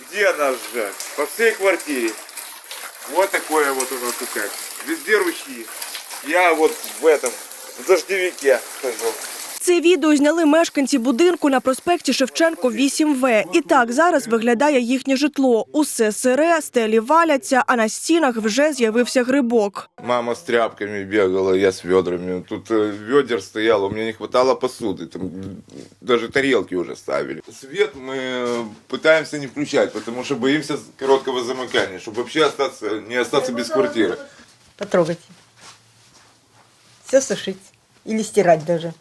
Где наш ЖЭК? По всей квартире. Вот такое вот у нас ЖЭК. Везде ручьи. Я вот в этом, в дождевике хожу. Це відео зняли мешканці будинку на проспекті Шевченко 8В. І так зараз виглядає їхнє житло. Усе сире, стелі валяться, а на стінах вже з'явився грибок. Мама с тряпками бегала, я с ведрами. Тут э, ведер стояло, у меня не хватало посуды. Там даже тарелки уже ставили. Свет мы э, пытаемся не включать, потому что боимся короткого замыкания, чтобы вообще остаться, не остаться без квартиры. Потрогайте. Все сушить. Или стирать даже.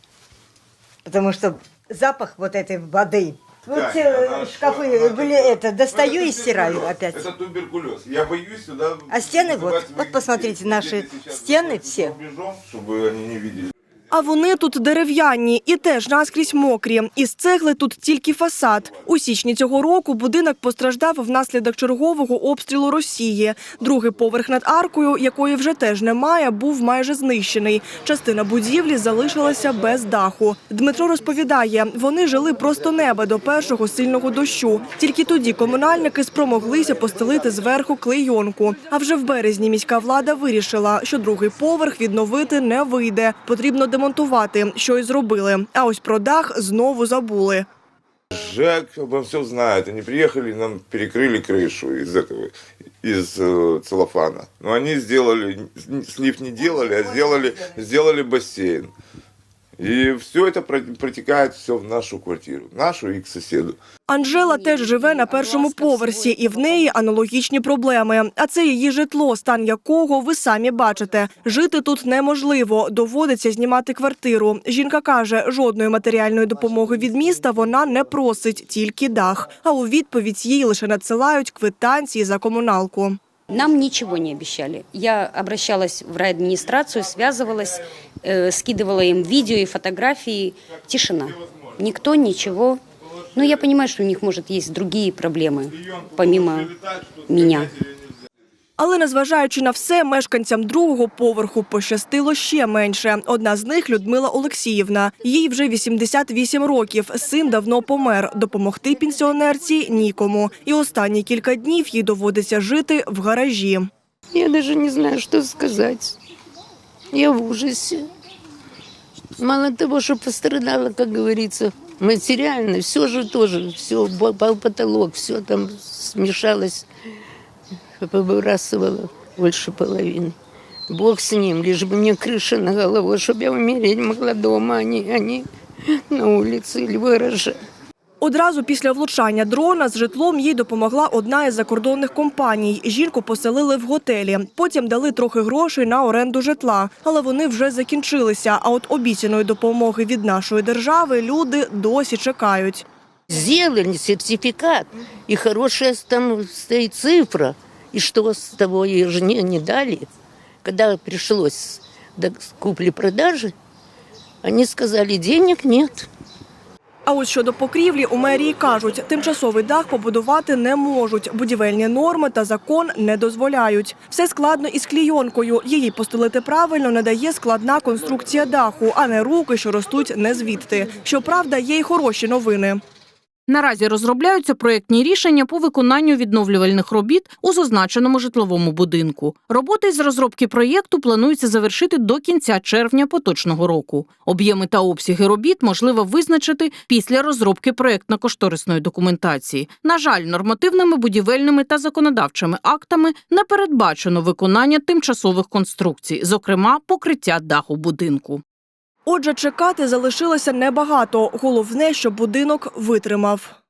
Потому что запах вот этой воды. Вот Да, э, она шкафы что, она- были это, Ну, достаю это и стираю туберкулез. опять. Это туберкулез. Я боюсь сюда... А стены вот, вызывать вот вы- посмотрите, наши где-то сейчас стены за все. рубежом, Чтобы они не видели. А вони тут дерев'яні і теж наскрізь мокрі. Із цегли тут тільки фасад. У січні цього року будинок постраждав внаслідок чергового обстрілу Росії. Другий поверх над аркою, якої вже теж немає, був майже знищений. Частина будівлі залишилася без даху. Дмитро розповідає, вони жили просто неба до першого сильного дощу. Тільки тоді комунальники спромоглися постелити зверху клейонку. А вже в березні міська влада вирішила, що другий поверх відновити не вийде. Потрібно демонтувати, що й зробили. А ось про дах знову забули. ЖЭК обо всем знает. Они приехали, нам перекрыли крышу из этого, из э, целлофана. Но они сделали, слив не делали, а сделали, сделали бассейн. И все это про- протекает все в нашу квартиру, нашу и к соседу. Анжела теж живе на першому поверсі, і в неї аналогічні проблеми. А це її житло, стан якого ви самі бачите. Жити тут неможливо, доводиться знімати квартиру. Жінка каже, жодної матеріальної допомоги від міста вона не просить, тільки дах. А у відповідь їй лише надсилають квитанції за комуналку. Нам ничего не обещали. Я обращалась в райадминистрацию, связывалась, э, скидывала им видео и фотографии. Тишина. Никто ничего. Ну, я понимаю, что у них, может, есть другие проблемы, помимо меня. Але незважаючи на все, мешканцям другого поверху пощастило ще менше. Одна з них Людмила Олексіївна. Їй вже 88 років. Син давно помер. Допомогти пенсіонерці нікому. І останні кілька днів їй доводиться жити в гаражі. Я даже не знаю, что сказать. Я в ужасе. Мало того, что пострадала, как говорится, материально, все же тоже, все, потолок, все там смешалось, повыбрасывало больше половины. Бог с ним, лишь бы мне крыша на голову, чтобы я умереть могла дома, а не, а не на улице или в гараже. Одразу після влучання дрона з житлом їй допомогла одна із закордонних компаній. Жінку поселили в готелі. Потім дали трохи грошей на оренду житла, але вони вже закінчилися. А от обіцяної допомоги від нашої держави люди досі чекають. Сделали сертификат, и хорошая там стоит цифра. И что с того ей жене не дали? Когда пришлось до купли-продажи, они сказали, денег нет. А ось щодо покрівлі у мерії кажуть, тимчасовий дах побудувати не можуть. Будівельні норми та закон не дозволяють. Все складно із клійонкою. Її постелити правильно не дає складна конструкція даху, а не руки, що ростуть не звідти. Щоправда, є й хороші новини. Наразі розробляються проєктні рішення по виконанню відновлювальних робіт у зазначеному житловому будинку. Роботи з розробки проєкту планується завершити до кінця червня поточного року. Об'єми та обсяги робіт можливо визначити після розробки проєктно-кошторисної документації. На жаль, нормативними будівельними та законодавчими актами не передбачено виконання тимчасових конструкцій, зокрема покриття даху будинку. Отже, чекати залишилося небагато. Головне, щоб будинок витримав.